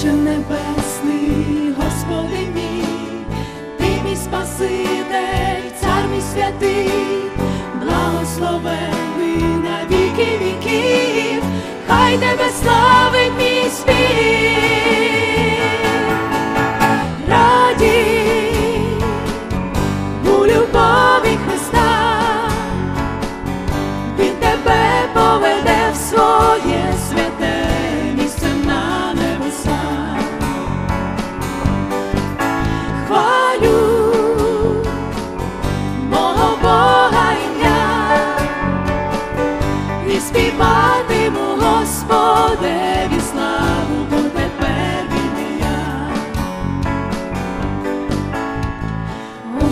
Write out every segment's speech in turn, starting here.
Отче небесний, Господи мій, ти мій Спаситель, цар мій святий, благословений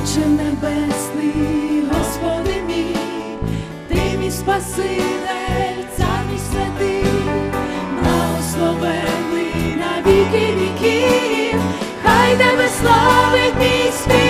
Отче небесний, Господи мій, ти мій Спаситель, цар мій святий, благословений на віки віків, хай тебе славить мій спів.